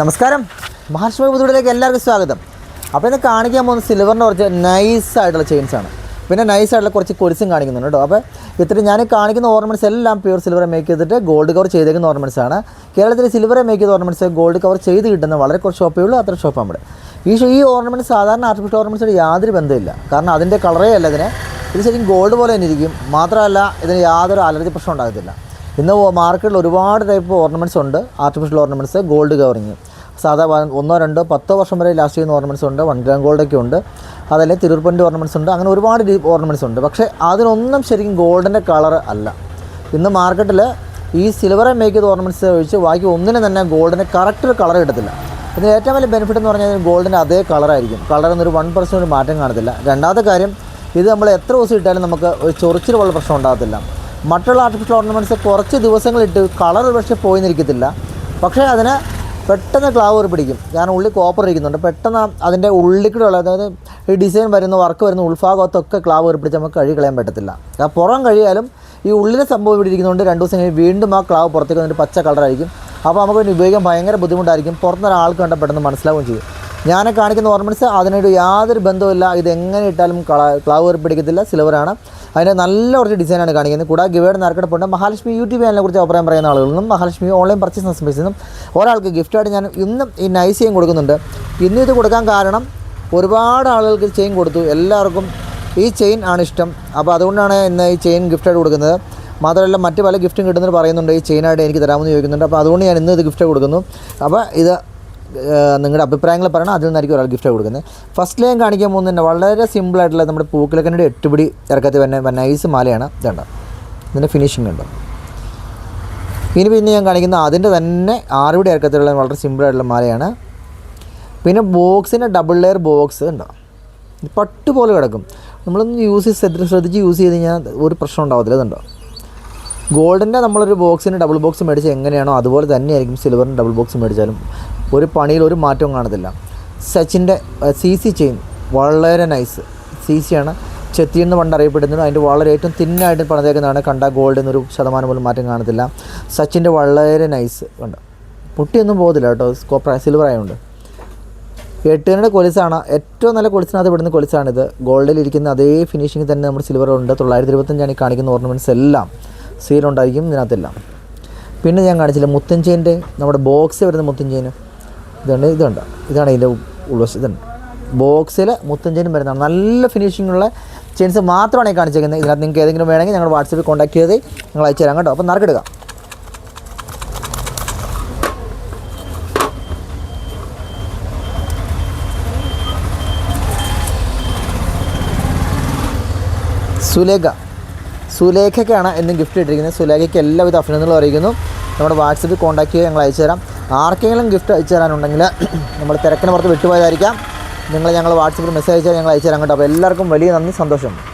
നമസ്കാരം. മഹാലക്ഷ്മി പുതുവിലേക്ക് എല്ലാവർക്കും സ്വാഗതം. അപ്പോൾ ഇന്ന് കാണിക്കാൻ പോകുന്ന സിൽവറിന്റെ കുറച്ച് നൈസ് ആയിട്ടുള്ള ചെയിൻസ് ആണ്. പിന്നെ നൈസ് ആയിട്ടുള്ള കുറച്ച് കൊടിസും കാണിക്കുന്നുണ്ട് കേട്ടോ അപ്പോൾ ഇത്രയും ഞാൻ കാണിക്കുന്ന ഓർണമെന്റ്സ് എല്ലാം പ്യൂർ സിൽവർ മേക്ക് ചെയ്തിട്ട് ഗോൾഡ് കവർ ചെയ്തേക്കുന്ന ഓർണമെന്റ്സ് ആണ്. കേരളത്തിൽ സിൽവർ മേക്ക് ചെയ്ത ഓർണമെന്റ്സ് ഗോൾഡ് കവർ ചെയ്ത് കിട്ടുന്ന വളരെ കുറച്ച് ഷോപ്പേ ഉള്ളൂ അത്ര ഷോപ്പ് നമ്മുടെ ഈ ഈ ഓർണമെന്റ് സാധാരണ ആർട്ടിഫിഷ്യൽ ഓർണമെന്റ്സിന് യാതൊരു ബന്ധമില്ല കാരണം അതിന്റെ കളറേ അല്ല ഇതിന്. ഇത് ശരിക്കും ഗോൾഡ് പോലെ തന്നെ ഇരിക്കും. മാത്രമല്ല ഇതിന് യാതൊരു അലർജി പ്രശ്നം ഉണ്ടാകത്തില്ല. ഇന്ന് മാർക്കറ്റിൽ ഒരുപാട് ടൈപ്പ് ഓർണമെന്റ്സ് ഉണ്ട്. ആർട്ടിഫിഷ്യൽ ഓർണമെന്റ്സ് ഗോൾഡ് കവറിങ് സാധാ ഒന്നോ രണ്ടോ പത്തോ വർഷം വരെ ലാസ്റ്റ് ചെയ്യുന്ന ഓർണമെന്റ്സ് ഉണ്ട്. വൺ ഗ്രാം ഗോൾഡൊക്കെ ഉണ്ട്. അതല്ലേ തിരുപ്പന്റെ ഓർണമെന്റ്സ് ഉണ്ട്. അങ്ങനെ ഒരുപാട് ഓർണമെന്റ്സ് ഉണ്ട്. പക്ഷേ അതിനൊന്നും ശരിക്കും ഗോൾഡിന്റെ കളർ അല്ല. ഇന്ന് മാർക്കറ്റിൽ ഈ സിൽവറെ മേക്ക് ചെയ്ത ഓർണമെന്റ്സ് ഒഴിച്ച് ബാക്കി ഒന്നിനെ തന്നെ ഗോൾഡിന് കറക്റ്റ് ഒരു കളർ കിട്ടത്തില്ല. ഇതിന് ഏറ്റവും വലിയ ബെനിഫിറ്റ് എന്ന് പറഞ്ഞാൽ ഗോൾഡിന്റെ അതേ കളറായിരിക്കും കളറിൽ ഒരു വൺ പെർസെന്റ് ഒരു മാറ്റം കാണത്തില്ല. രണ്ടാമത്തെ കാര്യം ഇത് നമ്മൾ എത്ര ദിവസം ഇട്ടാലും നമുക്ക് ഒരു ചൊറിച്ചിലുള്ള പ്രശ്നം ഉണ്ടാകത്തില്ല. മറ്റുള്ള ആർട്ടിഫിഷ്യൽ ഓർണമെന്റ്സ് കുറച്ച് ദിവസങ്ങളിട്ട് കളർ പക്ഷേ പോയി നിൽക്കത്തില്ല പക്ഷേ അതിന് പെട്ടെന്ന് ക്ലാവ് ഒരു പിടിക്കും. കാരണം ഉള്ളിൽ കോപ്പർ ഇരിക്കുന്നുണ്ട്. പെട്ടെന്ന് അതിന്റെ ഉള്ളിക്കൂടെയുള്ള അതായത് ഈ ഡിസൈൻ വരുന്ന വർക്ക് വരുന്ന ഉൾഭാഗത്തൊക്കെ ക്ലാവ് ഒരു പിടിച്ച് നമുക്ക് കഴുകി കളയാൻ പറ്റത്തില്ല. ആ പുറം കഴിയാലും ഈ ഉള്ളിലെ സംഭവം ഇവിടെ രണ്ട് ദിവസം കഴിഞ്ഞ് വീണ്ടും ആ ക്ലാവ് പുറത്തേക്ക് വന്നിട്ട് പച്ച കളറായിരിക്കും അപ്പോൾ നമുക്ക് ഉപയോഗിക്കാൻ ഭയങ്കര ബുദ്ധിമുട്ടായിരിക്കും. പുറത്തുനിന്ന് ഒരാൾക്ക് കണ്ടാൽ പെട്ടെന്ന് മനസ്സിലാവുകയും ചെയ്യും. ഞാൻ കാണിക്കുന്ന ഓർണമെന്റ്സ് അതിനൊരു യാതൊരു ബന്ധവുമില്ല. ഇത് എങ്ങനെ ഇട്ടാലും കള ക്ലാവ് കയറി പിടിക്കത്തില്ല. സിൽവറാണ് അതിന്റെ നല്ല കുറച്ച് ഡിസൈനാണ് കാണിക്കുന്നത്. കൂടാതെ ഗിവേഡ് നാർക്കടപ്പുണ്ട് മഹാലക്ഷ്മി യൂട്യൂബ് ചാനലിനെ കുറിച്ച് അഭിപ്രായം പറയുന്ന ആളുകളിൽ നിന്നും മഹാലക്ഷ്മി ഓൺലൈൻ പർച്ചേസ് സ്പേസിൽ നിന്നും ഒരാൾക്ക് ഗിഫ്റ്റായിട്ട് ഞാൻ ഇന്നും ഈ നൈസ് ചെയ്യും കൊടുക്കുന്നുണ്ട്. ഇന്ന് ഇത് കൊടുക്കാൻ കാരണം ഒരുപാട് ആളുകൾക്ക് ചെയിൻ കൊടുത്തു. എല്ലാവർക്കും ഈ ചെയിൻ ആണ് ഇഷ്ടം. അപ്പോൾ അതുകൊണ്ടാണ് ഇന്ന് ഈ ചെയിൻ ഗിഫ്റ്റായിട്ട് കൊടുക്കുന്നത്. മാത്രമല്ല മറ്റ് പല ഗിഫ്റ്റും കിട്ടുന്നത് പറയുന്നുണ്ട് ഈ ചെയിനായിട്ട് എനിക്ക് തരാമെന്ന് ചോദിക്കുന്നുണ്ട്. അപ്പോൾ അതുകൊണ്ട് ഞാൻ ഇന്ന് ഇത് ഗിഫ്റ്റ് കൊടുക്കുന്നു. അപ്പോൾ ഇത് നിങ്ങളുടെ അഭിപ്രായങ്ങൾ പറയണം. അതിൽ നിന്നായിരിക്കും ഒരാൾ ഗിഫ്റ്റ് കൊടുക്കുന്നത്. ഫസ്റ്റ് ലൈൻ കാണിക്കാൻ പോകുന്നതിന്റെ വളരെ സിമ്പിളായിട്ടുള്ള നമ്മുടെ പൂക്കിലക്കന്റെ എട്ടുപിടി ഇറക്കത്തിൽ വന്ന നൈസ് മാലയാണ്. ഇതുണ്ട്? ഇതിന്റെ ഫിനിഷിംഗ് ഉണ്ട്? ഇനി പിന്നെ ഞാൻ കാണിക്കുന്ന അതിന്റെ തന്നെ ആറുപിടി ഇറക്കത്തിലുള്ള വളരെ സിമ്പിളായിട്ടുള്ള മാലയാണ്. പിന്നെ ബോക്സിന്റെ ഡബിൾ ലെയർ ബോക്സ് ഉണ്ടോ? പട്ട് പോലെ കിടക്കും. നമ്മളൊന്ന് യൂസ് ചെയ്ത് ശ്രദ്ധിച്ച് യൂസ് ചെയ്ത് കഴിഞ്ഞാൽ ഒരു പ്രശ്നം ഉണ്ടാവത്തില്ല. ഇതുണ്ടോ? ഗോൾഡിന്റെ നമ്മളൊരു ബോക്സിന് ഡബിൾ ബോക്സ് മേടിച്ച് എങ്ങനെയാണോ അതുപോലെ തന്നെയായിരിക്കും സിൽവറിന്റെ ഡബിൾ ബോക്സ് മേടിച്ചാലും ഒരു പണിയിൽ ഒരു മാറ്റവും കാണത്തില്ല. സച്ചിന്റെ സി സി ചെയിൻ വളരെ നൈസ് സി സി ആണ്. ചെത്തി എന്ന് പണ്ട് അറിയപ്പെടുന്നത്. അതിന്റെ വളരെ ഏറ്റവും തിന്നായിട്ട് പണിതേക്കുന്നതാണ്. കണ്ട ഗോൾഡ് എന്നൊരു ശതമാനം പോലും മാറ്റം കാണത്തില്ല. സച്ചിന്റെ വളരെ നൈസ് ഉണ്ട് പൊട്ടിയൊന്നും പോകത്തില്ല കേട്ടോ. കോപ്പർ സിൽവർ ആയതുകൊണ്ട്. എട്ടുകാരുടെ കൊലിസാണ്. ഏറ്റവും നല്ല കൊലിസിനകത്ത് ഇവിടുന്ന് കൊലിസാണിത്. ഗോൾഡിൽ ഇരിക്കുന്ന അതേ ഫിനിഷിംഗ് തന്നെ നമ്മുടെ സിൽവർ ഉണ്ട് തൊള്ളായിരത്തി ഇരുപത്തഞ്ചാണ് ഈ കാണിക്കുന്ന ഓർണമെന്റ്സ് എല്ലാം. സീലുണ്ടായിരിക്കും ഇതിനകത്തെല്ലാം. പിന്നെ ഞാൻ കാണിച്ചില്ല മുത്തൻ ചെയിന്റെ നമ്മുടെ ബോക്സ് വരുന്ന മുത്തൻ ചെയിന്. ഇതുണ്ട് ഇതുണ്ട്. ഇതാണ് ഇതിന്റെ ഉൾവശം ഇതുണ്ട്. ബോക്സിൽ മുത്തൻ വരുന്ന നല്ല ഫിനിഷിങ്ങുള്ള ചെയിൻസ് മാത്രമാണ് ഈ കാണിച്ചേക്കുന്നത്. ഇതിനകത്ത് നിങ്ങൾക്ക് ഏതെങ്കിലും വേണമെങ്കിൽ ഞങ്ങൾ വാട്സപ്പിൽ കോൺടാക്ട് ചെയ്ത് ഞങ്ങൾ അയച്ചു തരാം കേട്ടോ. അപ്പോൾ നറുക്കെടുക്കാം സുലേഖ. സുലേഖയ്ക്കാണ് എന്നും ഗിഫ്റ്റ് ഇട്ടിരിക്കുന്നത്. സുലേഖയ്ക്ക് എല്ലാവിധ അഭിനന്ദനങ്ങളും അറിയിക്കുന്നു. നമ്മുടെ വാട്സപ്പിൽ കോൺടാക്ട് ചെയ്യുക ഞങ്ങൾ അയച്ചു തരാം. ആർക്കെങ്കിലും ഗിഫ്റ്റ് അയച്ചു തരാനുണ്ടെങ്കിൽ നമ്മൾ തിരക്കിന് പുറത്ത് വിട്ടുപോയതായിരിക്കാം. നിങ്ങൾ ഞങ്ങൾ വാട്സപ്പിൽ മെസ്സേജ് അയച്ചാൽ ഞങ്ങൾ അയച്ചു തരാം കേട്ടോ. അപ്പോൾ എല്ലാവർക്കും വലിയ നന്ദി സന്തോഷം.